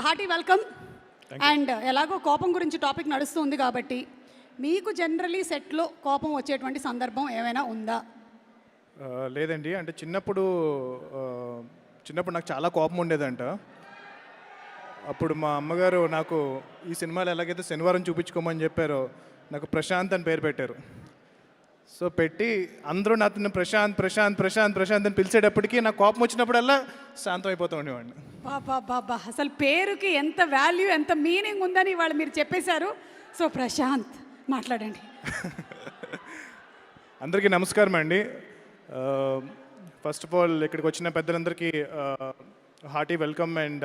Hearty welcome and ఎలాగో కోపం గురించి టాపిక్ నడుస్తుంది కాబట్టి మీకు జనరలీ సెట్లో కోపం వచ్చేటువంటి సందర్భం ఏమైనా ఉందా? లేదండి. అంటే చిన్నప్పుడు చిన్నప్పుడు నాకు చాలా కోపం ఉండేదంట. అప్పుడు మా అమ్మగారు నాకు ఈ సినిమాలో ఎలాగైతే శనివారం చూపించుకోమని చెప్పారో నాకు ప్రశాంత్ అని పేరు పెట్టారు. సో పెట్టి అందరూ నాతో ప్రశాంత్ ప్రశాంత్ ప్రశాంత్ ప్రశాంత్ అని పిలిచేటప్పటికి నాకు కోపం వచ్చినప్పుడల్లా శాంతం అయిపోతూ ఉండేవాడిని. బాబా బాబా అసలు పేరుకి ఎంత వాల్యూ ఎంత మీనింగ్ ఉందని వాళ్ళు మీరు చెప్పేశారు. సో ప్రశాంత్ మాట్లాడండి. అందరికీ నమస్కారం అండి. ఫస్ట్ ఆఫ్ ఆల్ ఇక్కడికి వచ్చిన పెద్దలందరికీ హార్టీ వెల్కమ్ అండ్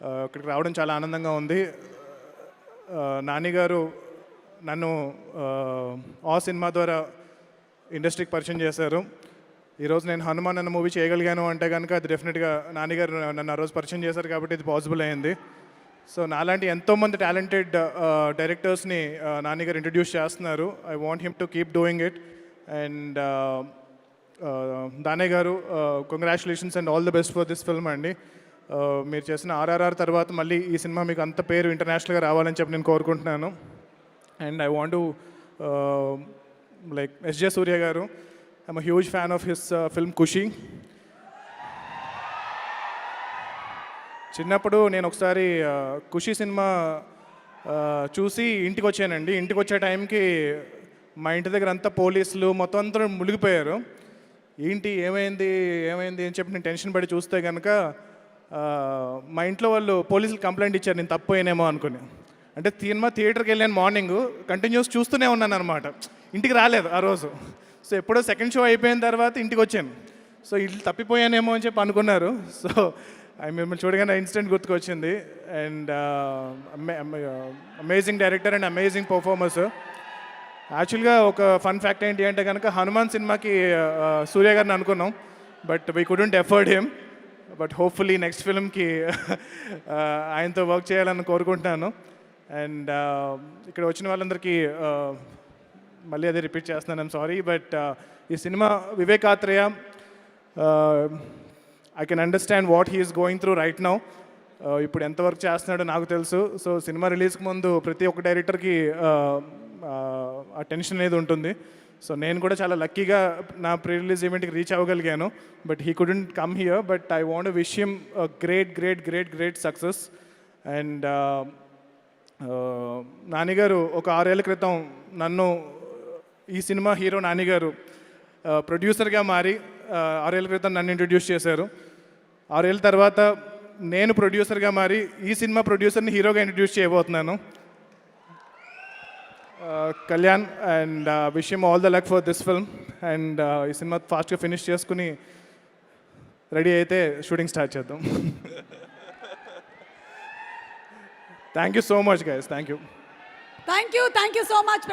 ఇక్కడికి రావడం చాలా ఆనందంగా ఉంది. Uh, నాని గారు నన్ను ఆ సినిమా ద్వారా ఇండస్ట్రీకి పరిచయం చేశారు. ఈరోజు నేను హనుమాన్ అన్న మూవీ చేయగలిగాను అంటే కనుక అది డెఫినెట్గా నాన్నగారు నన్ను ఆ రోజు పరిచయం చేశారు కాబట్టి ఇది పాసిబుల్ అయింది. సో నాలాంటి ఎంతోమంది టాలెంటెడ్ డైరెక్టర్స్ని నాన్నగారు ఇంట్రడ్యూస్ చేస్తున్నారు. I want him to keep doing it. And Dhane garu congratulations and all the best for this film అండి. మీరు చేసిన ఆర్ఆర్ఆర్ తర్వాత మళ్ళీ ఈ సినిమా మీకు అంత పేరు ఇంటర్నేషనల్గా రావాలని చెప్పి నేను కోరుకుంటున్నాను. And I want like SJ Surya garu I'm huge fan of his film Kushi చిన్నప్పుడు నేను ఒకసారి ఖుషి సినిమా చూసి ఇంటికి వచ్చానండి ఇంటికి వచ్చే టైంకి మా ఇంటి దగ్గర అంతా పోలీసులు మొత్తం అందరూ మునిగిపోయారు ఏంటి ఏమైంది ఏమైంది అని చెప్పి నేను టెన్షన్ పడి చూస్తే కనుక మా ఇంట్లో వాళ్ళు పోలీసులు కంప్లైంట్ ఇచ్చారు నేను తప్పు అయినేమో అనుకుని. అంటే సినిమా థియేటర్కి వెళ్ళాను మార్నింగ్ కంటిన్యూస్ చూస్తూనే ఉన్నాను అనమాట ఇంటికి రాలేదు ఆ రోజు. సో ఎప్పుడో సెకండ్ షో అయిపోయిన తర్వాత ఇంటికి వచ్చాను. సో ఇల్లు తప్పిపోయానేమో అని చెప్పి అనుకున్నారు. సో ఐ మిమ్మల్ని చూడగానే ఇన్సిడెంట్ గుర్తుకొచ్చింది. And amazing director and amazing performers. యాక్చువల్గా ఒక ఫన్ ఫ్యాక్ట్ ఏంటి అంటే కనుక హనుమాన్ సినిమాకి సూర్య గారిని అనుకున్నాం. But we couldn't afford him but hopefully next ఫిల్మ్కి ఆయనతో వర్క్ చేయాలని కోరుకుంటున్నాను. అండ్ uh, ఇక్కడ వచ్చిన వాళ్ళందరికీ uh, మళ్ళీ అదే రిపీట్ చేస్తున్నాను. ఐమ్ సారీ బట్ ఈ cinema Vivek Athreya I can understand what he's going through right now ఇప్పుడు ఎంత వర్క్ చేస్తున్నాడో నాకు తెలుసు. సో సినిమా రిలీజ్కి ముందు ప్రతి ఒక్క డైరెక్టర్కి uh, ఆ టెన్షన్ అనేది ఉంటుంది. సో నేను కూడా చాలా లక్కీగా నా ప్రీ రిలీజ్ ఈవెంట్కి reach అవ్వగలిగాను. But he couldn't come here but I want wish him great great great great success and Nani garu ఒక ఆరేళ్ళ క్రితం నన్ను ఈ సినిమా హీరో నానిగారు ప్రొడ్యూసర్గా మారి ఆరేళ్ళ క్రితం నన్ను ఇంట్రడ్యూస్ చేశారు. ఆరేళ్ళ తర్వాత నేను ప్రొడ్యూసర్గా మారి ఈ సినిమా ప్రొడ్యూసర్ని హీరోగా ఇంట్రడ్యూస్ చేయబోతున్నాను. కళ్యాణ్ అండ్ విషయం all the luck for this film. And ఈ సినిమా ఫాస్ట్గా ఫినిష్ చేసుకుని రెడీ అయితే షూటింగ్ స్టార్ట్ చేద్దాం. Thank you so much, guys. Thank you. Thank you. Thank you so much,